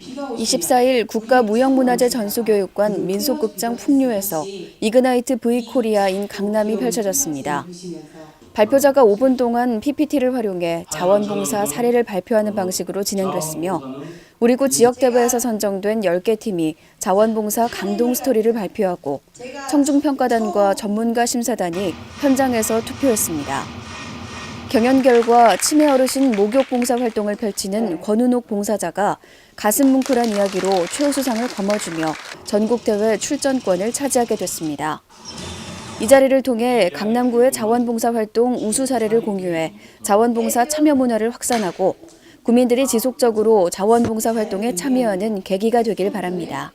24일 국가무형문화재 전수교육관 민속극장 풍류에서 이그나이트 V 코리아인 강남이 펼쳐졌습니다. 발표자가 5분 동안 PPT를 활용해 자원봉사 사례를 발표하는 방식으로 진행됐으며 우리구 지역대회에서 선정된 10개 팀이 자원봉사 감동 스토리를 발표하고 청중평가단과 전문가 심사단이 현장에서 투표했습니다. 경연 결과 치매 어르신 목욕 봉사 활동을 펼치는 권은옥 봉사자가 가슴 뭉클한 이야기로 최우수상을 거머쥐며 전국대회 출전권을 차지하게 됐습니다. 이 자리를 통해 강남구의 자원봉사 활동 우수 사례를 공유해 자원봉사 참여 문화를 확산하고 구민들이 지속적으로 자원봉사 활동에 참여하는 계기가 되길 바랍니다.